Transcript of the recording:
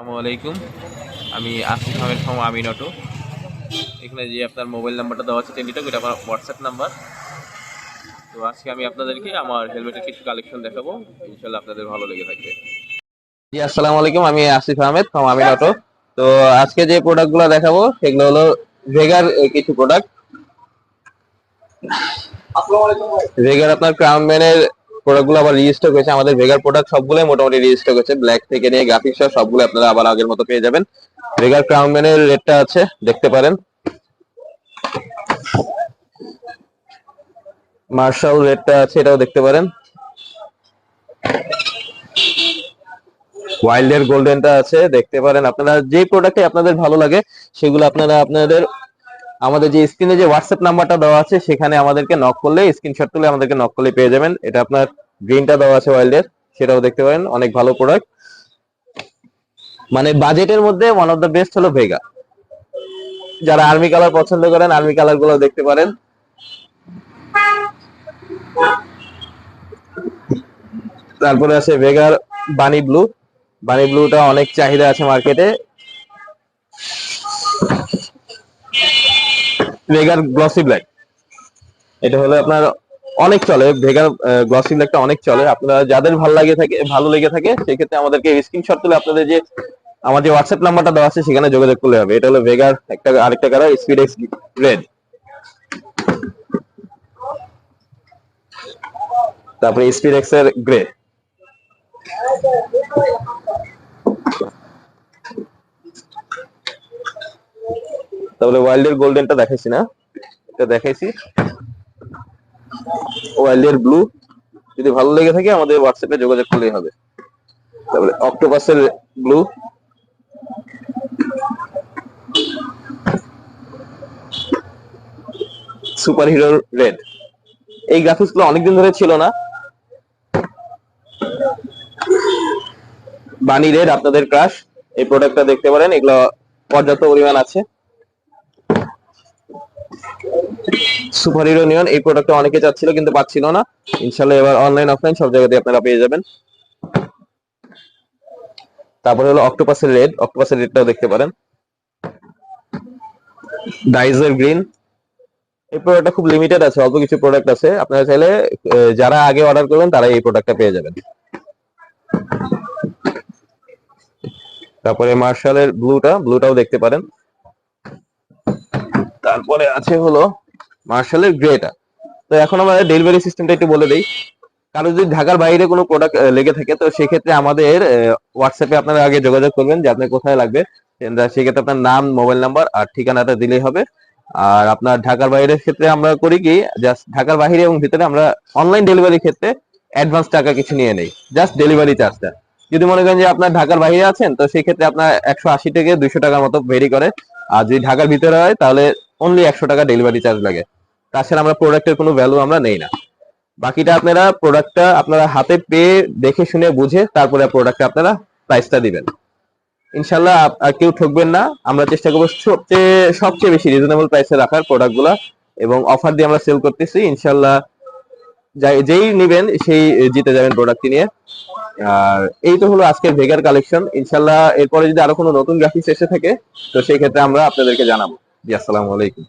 আসসালামু আলাইকুম। আমি আসিফ আহমেদ ফ্রম আমিন অটো। এখানে যে আপনার মোবাইল নাম্বারটা দেওয়া আছে টেলিটক এটা আমার হোয়াটসঅ্যাপ নাম্বার। তো আজকে আমি আপনাদেরকে আমার হেলমেটের কিছু কালেকশন দেখাবো। ইনশাল্লাহ আপনাদের ভালো লেগে থাকবে। জি আসসালামু আলাইকুম আমি আসিফ আহমেদ ফ্রম আমিন অটো। তো আজকে যে প্রোডাক্টগুলো দেখাবো সেগুলো হলো ভেগার কিছু প্রোডাক্ট। ভেগার আপনার ক্রাউন ম্যানের প্রোডাক্টগুলো আবার রিস্টক হয়েছে। আমাদের ভেগার প্রোডাক্ট সবগুলোই মোটামুটি রিস্টক হয়েছে। ব্ল্যাক থেকে নিয়ে গ্রাফিক্স সহ সবগুলো আপনারা আবার আগের মতো পেয়ে যাবেন। ভেগার ক্রাউন ম্যানের রেটটা আছে, দেখতে পারেন। মার্শাল রেটটা আছে, এটাও দেখতে পারেন। ওয়াইল্ড ওয়াইল্ডের গোল্ডেনটা আছে, দেখতে পারেন। আপনারা যে প্রোডাক্টে আপনাদের ভালো লাগে, সেগুলো আপনারা আপনাদের আমাদের যে স্ক্রিনে যে হোয়াটসঅ্যাপ নাম্বারটা দেওয়া আছে, সেখানে আমাদেরকে নক করলে স্ক্রিনশট তুলে আমাদেরকে নক করলে পেয়ে যাবেন। এটা আপনার গ্রিনটা দেওয়া আছে ওয়াইল্ডের সেটাও দেখতে পারেন, অনেক ভালো প্রোডাক্ট মানে বাজেটের মধ্যে ওয়ান অফ দ্য বেস্ট হলো ভেগা যারা আর্মি কালার পছন্দ করেন আর্মি কালারগুলো দেখতে পারেন। তারপরে আছে ভেগার বানি ব্লু বানি ব্লুটা অনেক চাহিদা আছে মার্কেটে ভেগার গ্লসি ব্ল্যাক এটা হলো আপনার অনেক চলে ভেগার গ্লসি ব্ল্যাকটা অনেক চলে। আপনারা যাদের ভালো লাগে থাকে, ভালো লেগে থাকে, সেক্ষেত্রে আমাদেরকে স্ক্রিনশট তুলে আপনাদের যে, আমার যে হোয়াটসঅ্যাপ নাম্বারটা দেওয়া আছে, সেখানে যোগাযোগ করলে হবে। এটা হলো ভেগার একটা, আরেকটা কালার স্পিড এক্স রেড তারপরে স্পিড এক্সের গ্রে তারপরে ওয়াইল্ডের গোল্ডেনটা দেখাইছি না। এটা দেখাইছি। ওয়াইল্ডের ব্লু যদি ভালো লেগে থাকে আমাদের হোয়াটসঅ্যাপে যোগাযোগ করলেই হবে। তারপরে অক্টোপাসের ব্লু সুপার হিরোর রেড এই গ্রাফিক্সগুলো অনেকদিন ধরে ছিল না। বানি রেড আপনাদের ক্রাশ এই প্রোডাক্টটা দেখতে পারেন, এগুলো পর্যাপ্ত পরিমাণ আছে। সুপার হিরো নিয়ন এই প্রোডাক্টটা অনেকে চাচ্ছিল কিন্তু পাচ্ছিল না। ইনশাল্লাহ এবার অনলাইন অফলাইন সব জায়গাতে আপনারা পেয়ে যাবেন। তারপরে হলো অক্টোপাসের রেড অক্টোপাসের রেডটাও দেখতে পারেন। ডাইজার গ্রিন এই প্রোডাক্টটা খুব লিমিটেড আছে, অল্প কিছু প্রোডাক্ট আছে। আপনারা চাইলে যারা আগে অর্ডার করবেন তারা এই প্রোডাক্টটা পেয়ে যাবেন। তারপরে মার্শালের ব্লুটা ব্লুটাও দেখতে পারেন। তারপরে আছে হলো মার্শালের গ্রেটা তো এখন আমাদের ডেলিভারি সিস্টেমটা একটু বলে দেই। কারও যদি ঢাকার বাইরে কোনো প্রোডাক্ট লেগে থাকে, তো সেক্ষেত্রে আমাদের হোয়াটসঅ্যাপে আপনারা আগে যোগাযোগ করবেন যে আপনার কোথায় লাগবে। সেক্ষেত্রে আপনার নাম মোবাইল নাম্বার আর ঠিকানাটা দিলেই হবে। আর আপনার ঢাকার বাইরের ক্ষেত্রে আমরা করি কি জাস্ট ঢাকার বাইরে এবং ভিতরে আমরা অনলাইন ডেলিভারির ক্ষেত্রে অ্যাডভান্স টাকা কিছু নিয়ে নেই। জাস্ট ডেলিভারি চার্জটা যদি মনে করেন যে আপনার ঢাকার বাইরে আছেন, তো সেই ক্ষেত্রে আপনার একশো আশি থেকে দুইশো টাকার মতো ভেরি করে। আর যদি ঢাকার ভিতরে হয়, তাহলে অনলি একশো টাকা ডেলিভারি চার্জ লাগে। তাছাড়া আমরা প্রোডাক্টের কোনো ভ্যালু আমরা নেই না। বাকিটা আপনারা প্রোডাক্টটা আপনারা হাতে পেয়ে, দেখে শুনে, বুঝে, তারপরে প্রোডাক্টটা আপনারা প্রাইসটা দিবেন। ইনশাল্লাহ আর কেউ ঠকবেন না। আমরা চেষ্টা করব সবচেয়ে সবচেয়ে বেশি রিজনেবল প্রাইসে রাখার প্রোডাক্টগুলো এবং অফার দিয়ে আমরা সেল করতেছি। ইনশাল্লাহ যাই- নিবেন, সেই জিতে যাবেন প্রোডাক্টটি নিয়ে। আর এই তো হলো আজকের ভেগার কালেকশন ইনশাল্লাহ এরপরে যদি আরও কোনো নতুন গ্রাফিক্স এসে থাকে, তো সেই ক্ষেত্রে আমরা আপনাদেরকে জানাব। জি আসসালামু আলাইকুম।